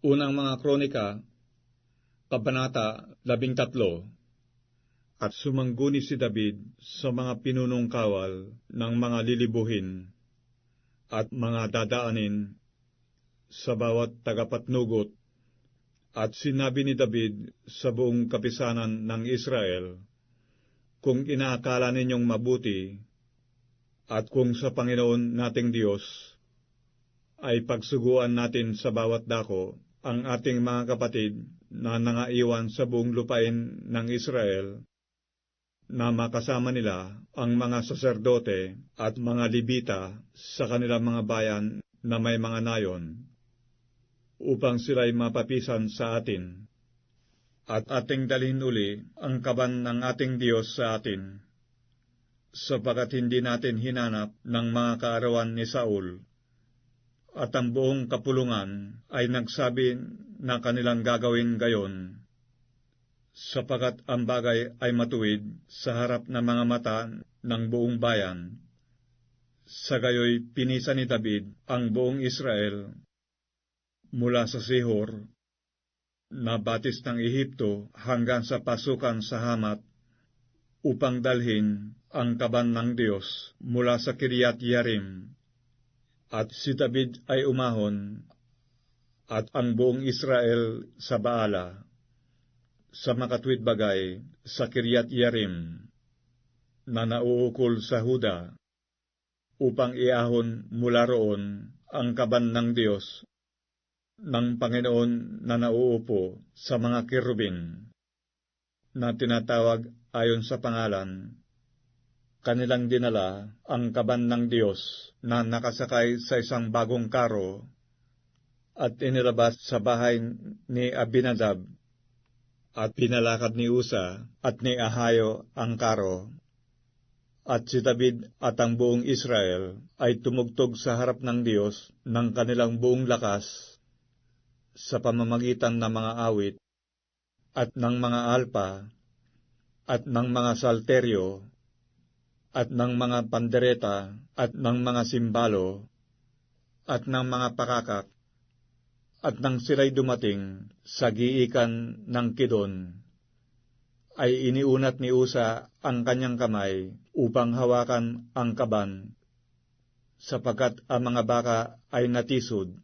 Unang mga kronika, Kabanata 13 At sumangguni si David sa mga pinunong kawal ng mga lilibuhin at mga dadaanin sa bawat tagapatnugot at sinabi ni David sa buong kapisanan ng Israel, Kung inaakala ninyong mabuti at kung sa Panginoon nating Diyos ay pagsuguan natin sa bawat dako ang ating mga kapatid na nangaiwan sa buong lupain ng Israel, na makasama nila ang mga saserdote at mga libita sa kanilang mga bayan na may mga nayon, upang sila'y mapapisan sa atin, at ating dalhin uli ang kaban ng ating Diyos sa atin, sapagat hindi natin hinanap ng mga kaarawan ni Saul, at ang buong kapulungan ay nagsabi na kanilang gagawin gayon, sapagat ang bagay ay matuwid sa harap ng mga mata ng buong bayan. Sa gayoy pinisa ni David ang buong Israel mula sa Sihor, na batis ng Ehipto hanggang sa pasukan sa Hamat, upang dalhin ang kaban ng Diyos mula sa Kiryat Yarim at si David ay umahon, at ang buong Israel sa Baala, sa makatwid bagay sa Kiryat Yarim, na nauukol sa Huda, upang iahon mula roon ang kaban ng Diyos, ng Panginoon na nauupo sa mga kirubin, na tinatawag ayon sa pangalan kanilang dinala ang kaban ng Diyos na nakasakay sa isang bagong karo at inilabas sa bahay ni Abinadab at pinalakad ni Usa at ni Ahayo ang karo. At si David at ang buong Israel ay tumugtog sa harap ng Diyos ng kanilang buong lakas sa pamamagitan ng mga awit at ng mga alpa at ng mga salteryo at ng mga pandereta at ng mga simbalo at ng mga pakakak at nang sila'y dumating sa giikan ng Kidon, ay iniunat ni Usa ang kanyang kamay upang hawakan ang kaban, sapagkat ang mga baka ay natisod,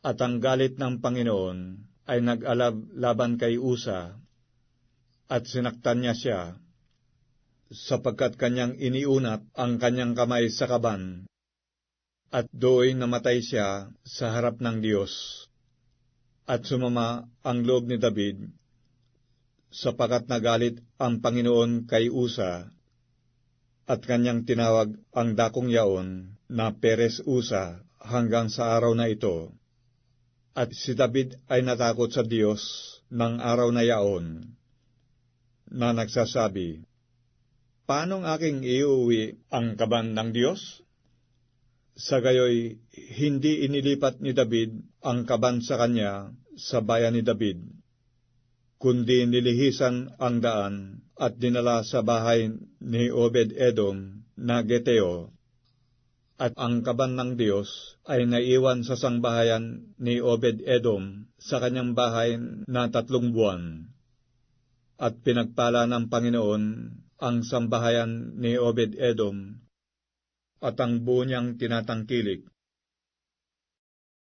at ang galit ng Panginoon ay nag-alab laban kay Usa, at sinaktan niya siya sapagkat kanyang iniunat ang kanyang kamay sa kaban, at do'y namatay siya sa harap ng Diyos. At sumama ang loob ni David, sapagkat nagalit ang Panginoon kay Usa, at kanyang tinawag ang dakong yaon na Peres Usa hanggang sa araw na ito. At si David ay natakot sa Diyos ng araw na yaon, na nagsasabi, Paanong aking iuwi ang kaban ng Diyos? Sa gayoy, hindi inilipat ni David ang kaban sa kanya sa bayan ni David, kundi nilihisan ang daan at dinala sa bahay ni Obed-Edom na Geteo. At ang kaban ng Diyos ay naiwan sa sangbahayan ni Obed-Edom sa kanyang bahay na tatlong buwan. At pinagpala ng Panginoon ang sambahayan ni Obed-Edom at ang buo niyang tinatangkilik